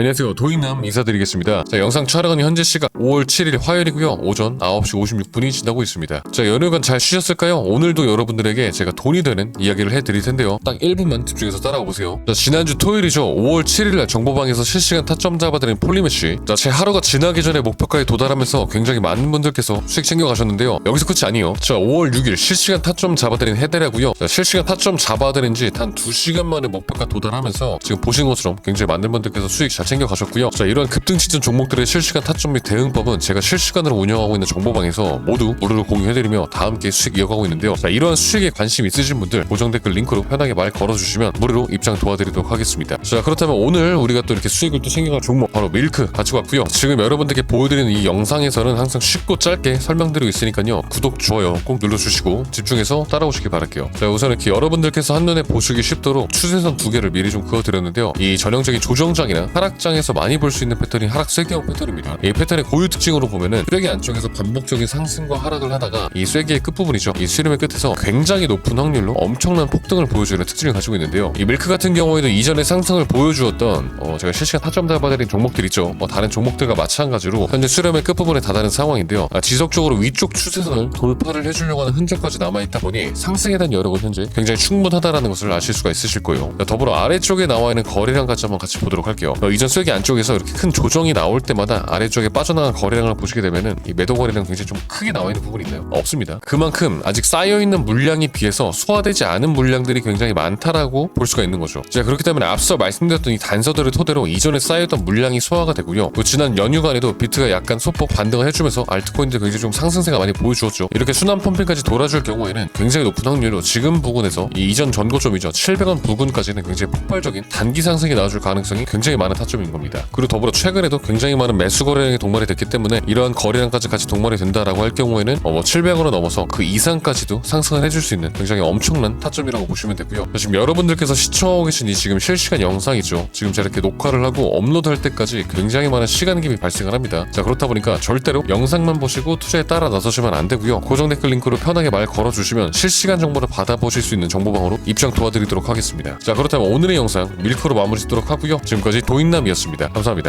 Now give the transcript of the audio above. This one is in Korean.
안녕하세요. 도인남 인사드리겠습니다. 자 영상 촬영은 현재 시각 5월 7일 화요일이고요. 오전 9시 56분이 지나고 있습니다. 자 연휴간 잘 쉬셨을까요? 오늘도 여러분들에게 제가 돈이 되는 이야기를 해드릴 텐데요. 딱 1분만 집중해서 따라가 보세요. 자 지난주 토요일이죠. 5월 7일날 정보방에서 실시간 타점 잡아드린 폴리매쉬 자제 하루가 지나기 전에 목표가에 도달하면서 굉장히 많은 분들께서 수익 챙겨가셨는데요. 여기서 끝이 아니에요. 자 5월 6일 실시간 타점 잡아드린 헤데라고요. 자, 실시간 타점 잡아드린 지단 2시간 만에 목표가 도달하면서 지금 보신 것처럼 굉장히 많은 분들께서 수익 잘 챙겨 가셨고요. 자, 이런 급등 시즌 종목들의 실시간 타점 및 대응법은 제가 실시간으로 운영하고 있는 정보방에서 모두 무료로 공유해드리며 다 함께 수익 이어가고 있는데요. 자, 이러한 수익에 관심 있으신 분들 고정 댓글 링크로 편하게 말 걸어주시면 무료로 입장 도와드리도록 하겠습니다. 자, 그렇다면 오늘 우리가 또 이렇게 수익을 또 챙겨갈 종목 바로 밀크 가지고 왔고요. 지금 여러분들께 보여드리는 이 영상에서는 항상 쉽고 짧게 설명드리고 있으니까요. 구독, 좋아요 꼭 눌러주시고 집중해서 따라오시기 바랄게요. 자, 우선 이렇게 여러분들께서 한눈에 보시기 쉽도록 추세선 두 개를 미리 좀 그어드렸는데요. 이 전형적인 조정장이나 하락 장에서 많이 볼 수 있는 패턴이 하락 쐐기형 패턴입니다. 이 패턴의 고유 특징으로 보면은 쐐기 안쪽에서 반복적인 상승과 하락을 하다가 이 쐐기의 끝부분이죠. 이 수렴의 끝에서 굉장히 높은 확률로 엄청난 폭등을 보여주는 특징을 가지고 있는데요. 이 밀크 같은 경우에도 이전에 상승을 보여주었던 어, 제가 실시간 타점 잡아드린 종목들 있죠. 뭐 다른 종목들과 마찬가지로 현재 수렴의 끝부분에 다다른 상황인데요. 아, 지속적으로 위쪽 추세선을 돌파를 해주려고 하는 흔적까지 남아있다 보니 상승에 대한 여력은 현재 굉장히 충분하다라는 것을 아실 수가 있으실 거예요. 자, 더불어 아래쪽에 나와 있는 거래량까지 한번 같이 보도록 할게요. 어, 이전 쐐기 안쪽에서 이렇게 큰 조정이 나올 때마다 아래쪽에 빠져나간 거래량을 보시게 되면은 이 매도 거래량 굉장히 좀 크게 나와 있는 부분이 있나요? 없습니다. 그만큼 아직 쌓여 있는 물량에 비해서 소화되지 않은 물량들이 굉장히 많다라고 볼 수가 있는 거죠. 자 그렇기 때문에 앞서 말씀드렸던 이 단서들을 토대로 이전에 쌓여있던 물량이 소화가 되고요. 또 지난 연휴간에도 비트가 약간 소폭 반등을 해주면서 알트코인들 굉장히 좀 상승세가 많이 보여주었죠. 이렇게 순환 펌핑까지 돌아줄 경우에는 굉장히 높은 확률로 지금 부근에서 이 이전 전고점이죠. 700원 부근까지는 굉장히 폭발적인 단기 상승이 나와줄 가능성이 굉장히 많은 타점 인 겁니다. 그리고 더불어 최근에도 굉장히 많은 매수 거래량이 동반이 됐기 때문에 이러한 거래량까지 같이 동반이 된다라고 할 경우에는 어, 뭐 700원을 넘어서 그 이상까지도 상승을 해줄 수 있는 굉장히 엄청난 타점이라고 보시면 되고요. 자, 지금 여러분들께서 시청하고 계신 이 지금 실시간 영상이죠. 지금 제가 이렇게 녹화를 하고 업로드할 때까지 굉장히 많은 시간 갭이 발생을 합니다. 자 그렇다 보니까 절대로 영상만 보시고 투자에 따라 나서시면 안 되고요. 고정 댓글 링크로 편하게 말 걸어주시면 실시간 정보를 받아보실 수 있는 정보방으로 입장 도와드리도록 하겠습니다. 자 그렇다면 오늘의 영상 밀크로 마무리 짓도록 하고요. 지금까지 도인남 이었습니다. 감사합니다.